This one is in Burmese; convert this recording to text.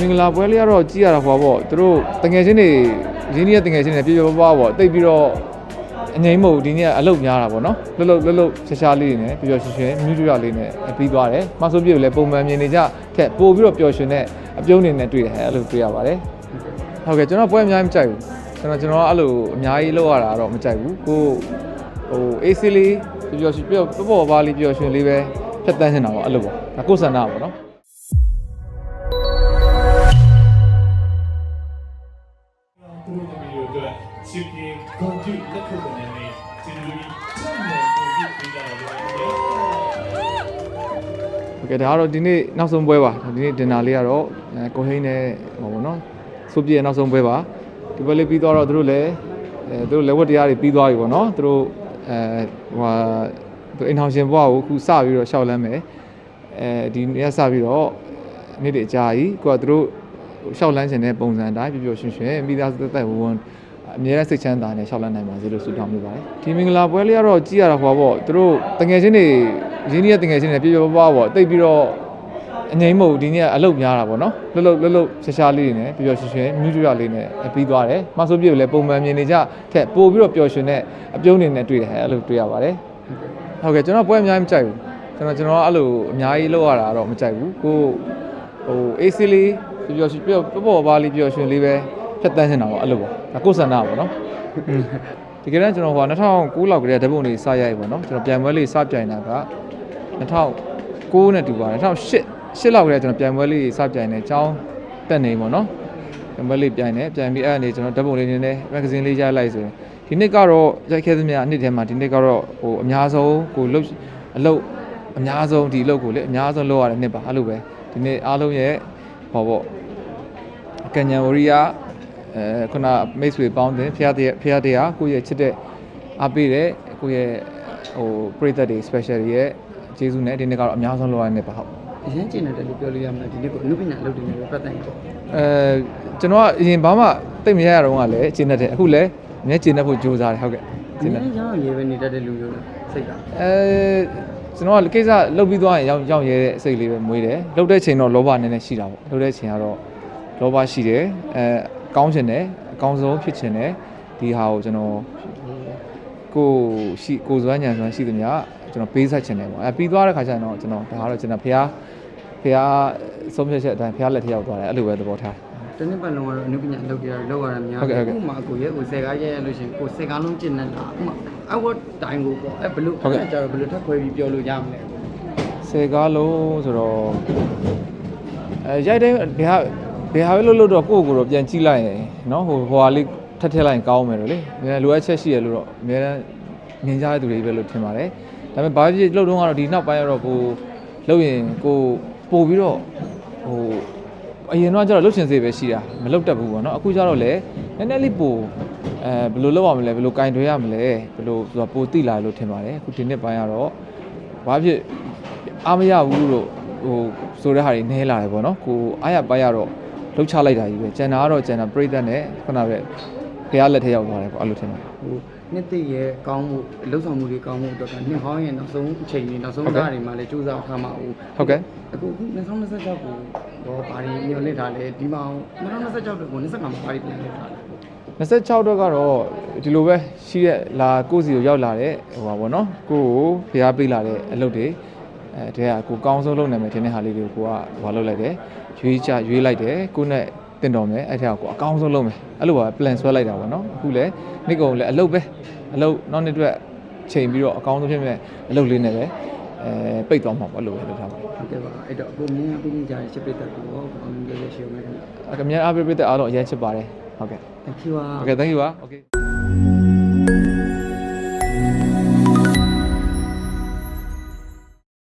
မင်္ဂလာပွဲလေးကတော့ကြည့်ရတာဟောပေါ့သူတို့တငယ်ချင်းတွေရင်းနှီးတဲ့တငယ်ချင်းတွေပြပြပပပေါ့တိတ်ပြီးတော့အငိမ့်မဟုတ်ဒီနေ့ကအလုပ်များတာပေါ့နော်လှုပ်လှုပ်လှုပ်လှုပ်ရှားရှားလေးတွေနဲ့ပျော်ပျော်ရွှင်ရွှင်မြူးကြွလေးနဲ့ပြီးသွားတယ်မဆိုးပြည့်ကိုလည်းပုံမှန်မြင်နေကြထက်ပို့ပြီးတော့ပျော်ရွှင်တဲ့အပြုံးတွေနဲ့တွေ့တယ်ဟဲ့အဲ့လိုတွေ့ရပါတယ်ဟုတ်ကဲ့ကျွန်တော်ပွဲအများကြီးမကြိုက်ဘူးကျွန်တော်ကျွန်တော်အဲ့လိုအများကြီးလောက်ရတာတော့မကြိုက်ဘူးကိုဟို AC လေးပျော်ရွှင်ပျော်ပေါ့ပေါ့ပါလေးပျော်ရွှင်လေးပဲဖြတ်တန်းနေတာပေါ့အဲ့လိုပေါ့ဒါကိုယ်ဆန္ဒပေါ့နော် ဂုဏ်ပြုလက်ခုပ်ကနေနဲ့ဒီလိုကြီးချမ်းမြေဂုဏ်ပြုပေးကြတယ်လို့ပြောတယ် โอเคဒါကတော့ဒီနေ့နောက်ဆုံးပွဲပါဒီနေ့ဒင်နာလေးကတော့အဲကိုဟိန်းနဲ့ဟောဗောနော်စုပြည့်ရဲ့နောက်ဆုံးပွဲပါဒီပွဲလေးပြီးသွားတော့သူတို့လည်းအဲသူတို့လက်ဝတ်တရားတွေပြီးသွားပြီဗောနော်သူတို့အဲဟိုဟာသူအိမ်ထောင်ရှင်ဘွားကိုအခုစပြီးတော့ရှောက်လန်းမယ်အဲဒီနေ့ကစပြီးတော့နေ့တည်းအကြာကြီးကိုကသူတို့ရှောက်လန်းခြင်းတဲ့ပုံစံအတိုင်းပြပြရွှင်ရွှင်မိသားစုသက်သက်ဝဝန်း အမြဲတမ်းစိတ်ချမ်းသာနဲ့ရှောက်လန်းနိုင်ပါစေလို့ဆုတောင်းပေးပါတယ်ဒီမင်္ဂလာပွဲလေးကတော့ကြည့်ရတာဟောပေါ့သူတို့တငယ်ချင်းတွေရင်းနှီးတဲ့တငယ်ချင်းတွေပြပြပပပေါ့တိတ်ပြီးတော့အငိမ့်မဟုတ်ဒီနေ့ကအလုပ်များတာပေါ့နော်လှုပ်လှုပ်လှုပ်လှုပ်ရှားရှားလေးတွေနဲ့ပျော်ပျော်ရွှင်ရွှင်မြူးကြွလေးနဲ့ပြီးသွားတယ်မဆိုးပြည့်ကိုလည်းပုံမှန်မြင်နေကြထက်ပို့ပြီးတော့ပျော်ရွှင်တဲ့အပြုံးတွေနဲ့တွေ့တယ်ဟဲ့အဲ့လိုတွေ့ရပါတယ်ဟုတ်ကဲ့ကျွန်တော်ပွဲအများကြီးမကြိုက်ဘူးကျွန်တော်ကျွန်တော်အဲ့လိုအများကြီးလောက်ရတာတော့မကြိုက်ဘူးကိုဟို AC လေးပျော်ရွှင်ပျော်ပေါ့ပေါ့ပါလေးပျော်ရွှင်လေးပဲ ဖြတ်တန်းနေတာပေါ့အဲ့လိုပေါ့ဒါကိုယ်ဆန္ဒပေါ့နော်ဒီကနေ့ကျွန်တော်ဟို2009လောက်ကတည်းကဓာတ်ပုံလေးစရိုက်ပေါ့နော်ကျွန်တော်ပြန်ပွဲလေးစပြိုင်တာက2009နဲ့တူပါတယ်2008ရှစ်လောက်ကလေးကျွန်တော်ပြန်ပွဲလေးစပြိုင်နေအကြောင်းတက်နေပေါ့နော်ပြန်ပွဲလေးပြိုင်နေပြန်ပြီးအဲ့အနေကျွန်တော်ဓာတ်ပုံလေးနည်းနည်းမဂ္ဂဇင်းလေးရိုက်လိုက်ဆိုရင်ဒီနှစ်ကတော့ရိုက်ခဲ့သမျှအနှစ်ထဲမှာဒီနှစ်ကတော့ဟိုအများဆုံးကိုလုတ်အလုတ်အများဆုံးဒီအလုတ်ကိုလေအများဆုံးလုပ်ရတဲ့နှစ်ပါအဲ့လိုပဲဒီနေ့အားလုံးရဲ့ဟောပေါ့ကညံဝရီယာ အဲခုနမိတ်ဆွေပေါင်းတင်ဖျားတဲ့ဖျားတဲ့ဟာကိုယ့်ရဲ့ချစ်တဲ့အားပေးတဲ့ကိုယ့်ရဲ့ဟိုပရိသတ်တွေ special တွေရဲ့ကျေးဇူးနဲ့ဒီနေ့ကတော့အများဆုံးလုပ်ရတဲ့နှစ်ပါဟုတ်အရင်ကျင်တယ်လို့ပြောလို့ရမလားဒီနေ့ကအနုပညာလုပ်တယ်လို့ပတ်သက်ရင်ပေါ့အဲကျွန်တော်ကအရင်ဘာမှတိတ်မရရတော့ကလည်းကျင်းတတ်တယ်အခုလည်းအများကျင်းတတ်ဖို့ကြိုးစားတယ်ဟုတ်ကဲ့ကျဒီင်းတတ်နေ့ရောင်းရေပဲနေတတ်တဲ့လူမျိုးလားစိတ်ကအဲကျွန်တော်ကကိစ္စလှုပ်ပြီးသွားရင်ရောက်ရောက်ရဲတဲ့အစိတ်လေးပဲမွေးတယ်လှုပ်တဲ့ချိန်တော့လောဘနည်းနည်းရှိတာပေါ့လှုပ်တဲ့ချိန်ကတော့လောဘရှိတယ်အဲ ကောင်းချင်တယ်အကောင်းဆုံးဖြစ်ချင်တယ်ဒီဟာကိုကျွန်တော်ကိုရှိကိုစွမ်းညံစွမ်းရှိသမျှကျွန်တော်ပေးဆက်ချင်တယ်ပေါ့အဲပြီးသွားတဲ့ခါကျရင်တော့ကျွန်တော်ဒါကတော့ကျွန်တော်ဖះဖះဆုံးဖြတ်ချက်အတိုင်းဖះလက်ထက်ရောက်သွားတယ်အဲ့လိုပဲသဘောထားတနေ့ပတ်လုံးကတော့အနုပညာလုပ်ကြရလောက်ရတာများဟုတ်ကဲ့ဟုတ်ကဲ့ဥပမာကိုရဲကိုစေကားရဲရလို့ရှရင်ကိုစေကားလုံးကျင်နေတာဥပမာအဝတ်တိုင်းကိုပေါ့အဲဘလို့ဟုတ်ကဲ့အဲ့ကြတော့ဘလို့ထပ်ခွဲပြီးပြောလို့ရမလဲဆယ်ကားလုံးဆိုတော့အဲရိုက်တဲ့ဘယ်ဟာ ဘယ်ဟာပဲလို့လို့တော့ကိုယ့်ကိုယ်တော့ပြန်ကြည့်လိုက်ရင်နော်ဟိုဟိုဟာလေးထက်ထက်လိုက်ရင်ကောင်းမယ်လို့လေအများလိုအပ်ချက်ရှိရလို့တော့အများတန်းမြင်ကြတဲ့သူတွေပဲလို့ထင်ပါတယ်ဒါပေမဲ့ဘာဖြစ်လှုပ်တော့ကတော့ဒီနောက်ပိုင်းတော့ကိုလှုပ်ရင်ကိုပို့ပြီးတော့ဟိုအရင်တော့ကျတော့လှုပ်ရှင်စေပဲရှိတာမလှုပ်တတ်ဘူးပေါ့နော်အခုကျတော့လေနည်းနည်းလေးပို့အဲဘယ်လိုလုပ်ရမလဲဘယ်လိုကင်တွေးရမလဲဘယ်လိုဆိုတာပိုတိလာလို့ထင်ပါတယ်အခုဒီနှစ်ပိုင်းကတော့ဘာဖြစ်အားမရဘူးလို့ဟိုဆိုတဲ့ဟာတွေနည်းလာတယ်ပေါ့နော်ကိုအားရပါရတော့ လှုပ်ချလိုက်တာကြီးပဲကျန်တာကတော့ကျန်တာပြိသက်နဲ့ခုနကပဲဖះလက်ထက်ရောက်သွားတယ်ပေါ့အဲ့လိုထင်ပါတယ်ဟိုနှစ်သိရဲ့ကောင်းမှုလှုပ်ဆောင်မှုတွေကောင်းမှုအတွက်ကနှစ်ဟောင်းရဲ့နောက်ဆုံးအချိန်တွေနောက်ဆုံးဟုတ်ကဲ့သားတွေမှာလည်းစူးစမ်းထားမှာဟုတ်ဟုတ်ကဲ့အခု2026ကိုတော့ဘာတွေမျှော်လင့်ထားလဲဒီမှာ2026ကို25မှာဘာတွေပြန်လုပ်ထားလဲ26တော့ကတော့ဒီလိုပဲရှိတဲ့လာကိုယ့်စီကိုရောက်လာတဲ့ဟိုပါပေါ့နော်ကိုယ့်ကိုဖះပေးလာတဲ့အလုပ်တွေ အဲတကယ်ကကိုကောင်းဆုံးလုပ်နိုင်မယ်ထင်တဲ့ဟာလေးတွေကိုကိုကဟိုလုပ်လိုက်တယ်ရွေးချရွေးလိုက်တယ်ကိုနဲ့တင်တော်မယ်အဲ့ထက်ကကိုအကောင်းဆုံးလုပ်မယ်အဲ့လိုပါ plan ဆွဲလိုက်တာပေါ့နော်အခုလည်းနေ့ကုန်လည်းအလုပ်ပဲအလုပ်နောက်နေ့အတွက်ချိန်ပြီးတော့အကောင်းဆုံးဖြစ်မဲ့အလုပ်လေးနဲ့ပဲအဲပိတ်သွားမှာပေါ့အဲ့လိုပဲလုပ်ထားပါဟုတ်ကဲ့ပါအဲ့တော့အခုမြင်ရပြီးကြရရှစ်ပိတ်သက်ကိုရောအောင်လေးလေးရှိအောင်မယ်ခင်ဗျာအကမြန်အားပေးပေးတဲ့အားလုံးအရင်ချစ်ပါတယ်ဟုတ်ကဲ့ Thank you ပါ Okay thank you ပါ okay